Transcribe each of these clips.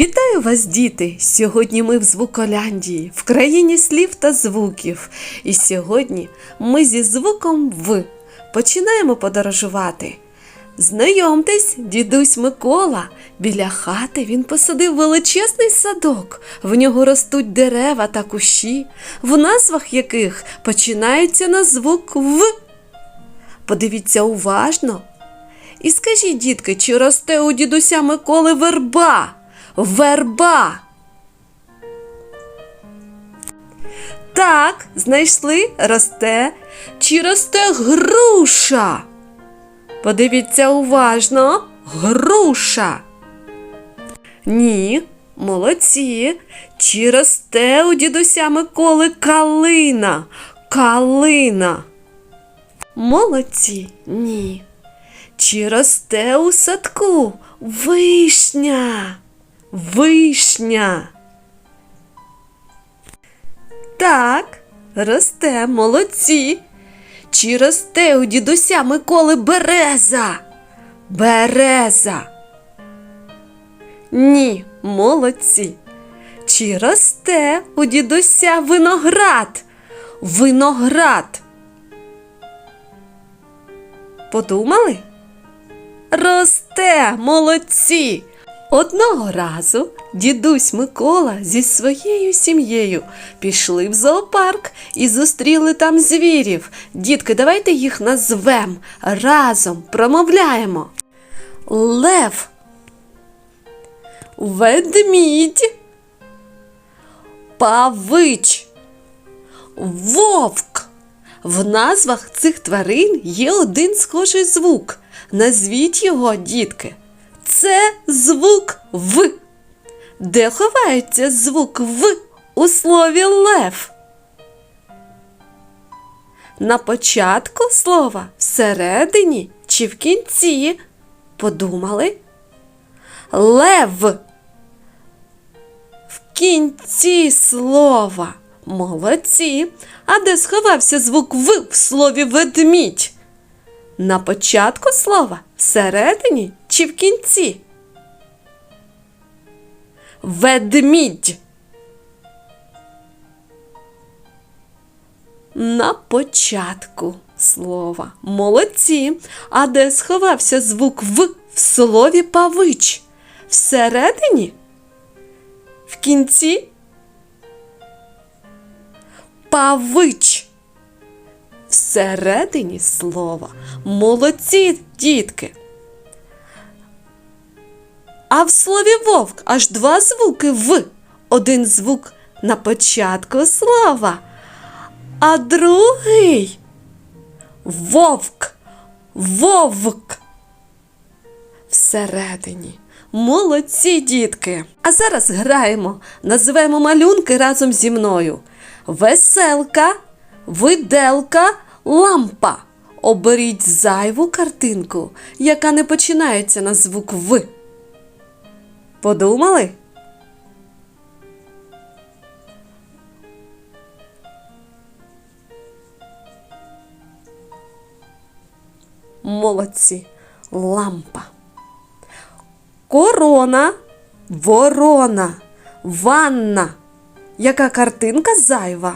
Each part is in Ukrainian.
Вітаю вас, діти! Сьогодні ми в Звуколяндії, в країні слів та звуків. І сьогодні ми зі звуком В починаємо подорожувати. Знайомтесь, дідусь Микола. Біля хати він посадив величезний садок. В нього ростуть дерева та кущі, в назвах яких починається на звук В. Подивіться уважно. І скажіть, дітки, чи росте у дідуся Миколи верба? Верба. Так, знайшли, росте. Чи росте груша? Подивіться уважно. Груша. Ні, молодці. Чи росте у дідуся Миколи калина? Калина. Молодці, ні. Чи росте у садку вишня? Вишня. Так, росте, молодці. Чи росте у дідуся Миколи береза? Береза. Ні, молодці. Чи росте у дідуся виноград? Виноград. Подумали? Росте, молодці! Одного разу дідусь Микола зі своєю сім'єю пішли в зоопарк і зустріли там звірів. Дітки, давайте їх назвем разом промовляємо. Лев, ведмідь, павич, вовк. В назвах цих тварин є один схожий звук. Назвіть його, дітки. Це звук В. Де ховається звук В у слові лев? На початку слова всередині чи в кінці? Подумали? Лев. В кінці слова. Молодці. А де сховався звук В в слові ведмідь? На початку слова, всередині чи в кінці? Ведмідь. На початку слова. Молодці. А де сховався звук В в слові павич? Всередині? В кінці? Павич. Всередині слова. Молодці, дітки. А в слові вовк аж два звуки в. Один звук на початку слова, а другий вовк. Вовк. Всередині. Молодці, дітки. А зараз граємо. Називаємо малюнки разом зі мною. Веселка, виделка, лампа. Оберіть зайву картинку, яка не починається на звук В. Подумали? Молодці. Лампа. Корона, ворона, ванна. Яка картинка зайва?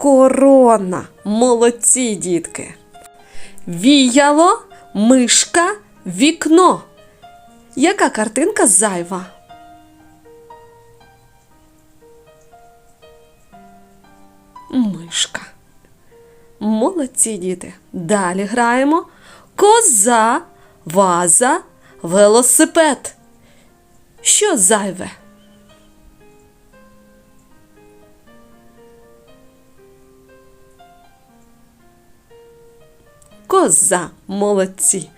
Корона. Молодці, дітки. Віяло, мишка, вікно. Яка картинка зайва? Мишка. Молодці діти. Далі граємо. Коза, ваза, велосипед. Що зайве? Коза, молодці.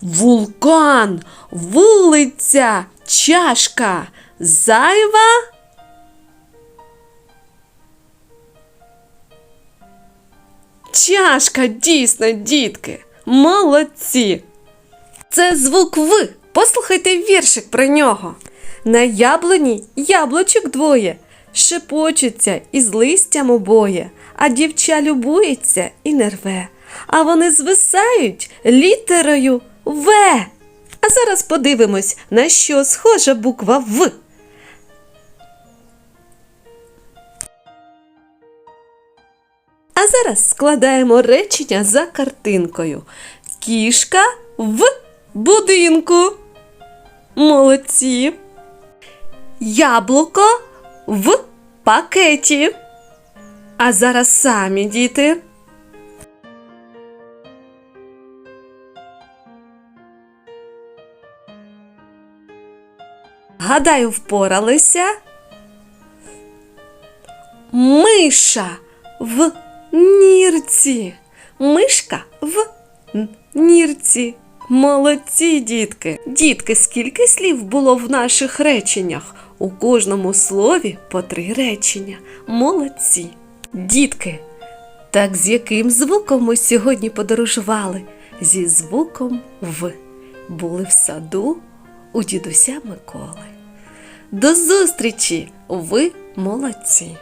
Вулкан, вулиця, чашка, зайва. Чашка, дійсно, дітки. Молодці. Це звук В. Послухайте віршик про нього. На яблуні яблучок двоє. шепочуться із листям обоє, а дівча любується і не рве. А вони звисають літерою В. А зараз подивимось, на що схожа буква В. А зараз складаємо речення за картинкою. Кішка в будинку. Молодці. Яблуко в пакеті. А зараз самі діти. Гадаю, впоралися. Миша в нірці. Мишка в нірці. Молодці, дітки. Дітки, скільки слів було в наших реченнях? У кожному слові по три речення. Молодці. Дітки, так з яким звуком ми сьогодні подорожували? Зі звуком В. Були в саду у дідуся Миколи. До зустрічі! Ви молодці!